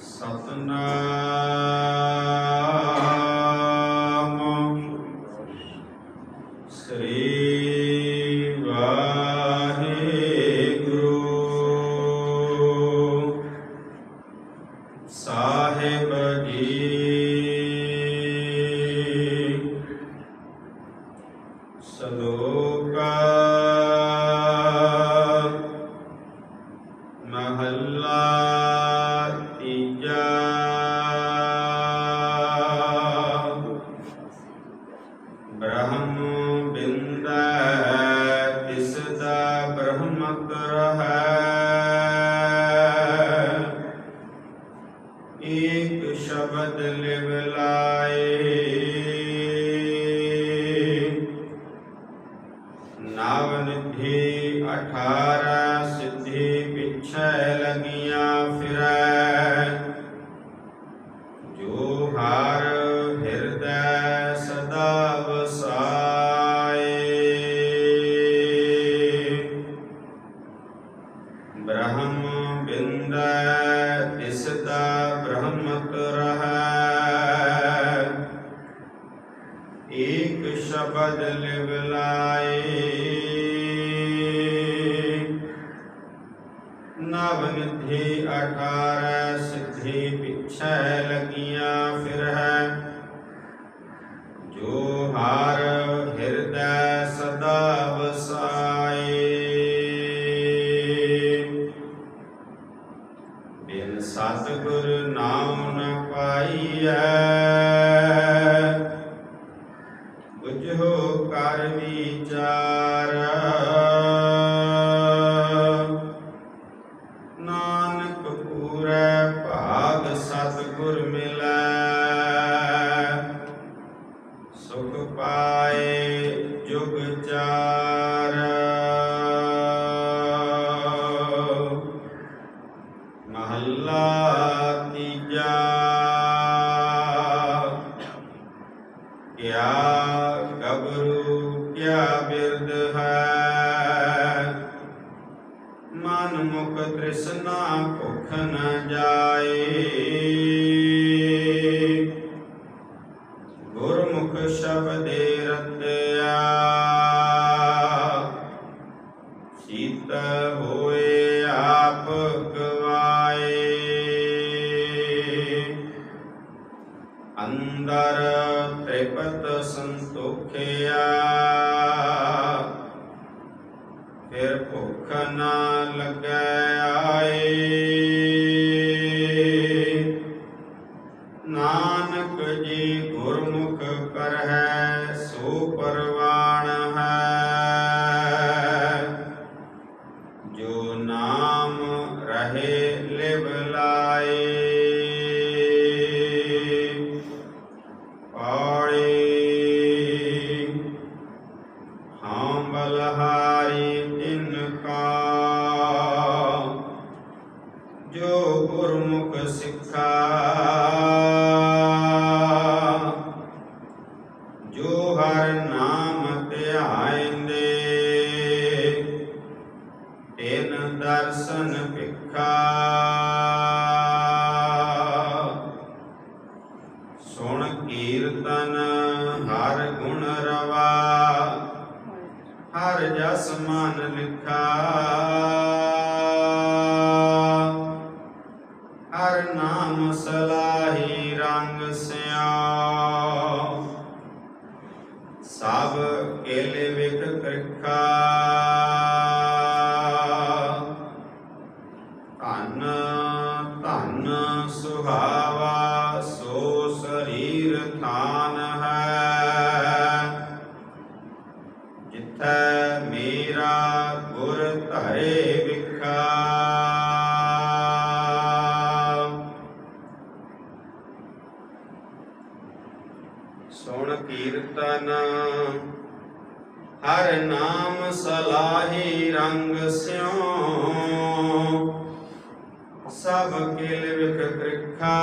ਸਤਨਾਮ। ਏਕ ਸ਼ਬਦ ਲਿਵ ਲਾਏ। ਨਵ ਨਿਧੀ ਅਠਾਰਹ ਸਿੱਧੀ ਪਿਛੈ ਲਗੀਆਂ ਬੁਝੋ ਵਿਚਾਰ। ਨਾਨਕ ਪੂਰੈ ਭਾਗ ਸਤਿਗੁਰ ਮਿਲੈ। ਸੁਖ ਪਾਏ ਜੁਗ ਚਾਰ। ਮਹੱਲਾ ਤੀਜਾ। ਕਿਆ ਗਬਰੂ ਕਿਆ ਬਿਰਦ ਹੈ। ਮਨ ਮੁਖ ਤ੍ਰਿਸ਼ਨਾ ਭੁਖ ਨ ਜਾਏ। ਗੁਰਮੁਖ ਸ਼ਬਦੇ ਰਤਿਆ। ਸੀਤ ਹੋਏ ਆਪ ਸੰਤੋਖਿਆ। ਫਿਰ ਭੁੱਖ ਨਾ ਲੱਗੈ। ਸਿੱਖਾ। ਜੋ ਹਰ ਨਾਮ ਧਿਆਇਂਦੇ, ਤਿਨ ਦਰਸ਼ਨ ਭਿਖਾ। ਸੁਣ ਕੀਰਤਨ ਹਰ ਗੁਣ ਰਵਾ, ਹਰ ਜਸ ਮਨ ਲਿਖਾ। ਨਾਮ ਸਲਾਹੀ ਰੰਗ ਸਿਆਓ ਸਭ ਕੇਲੇ ਵਿਖ ਕਿਰਖਾ ਸੁਣ ਕੀਰਤਨ। ਹਰ ਨਾਮ ਸਲਾਹੀ ਰੰਗ ਸਿਉ। ਸਭ ਕਿਲ ਵਿਖ ਕ੍ਰਿਖਾ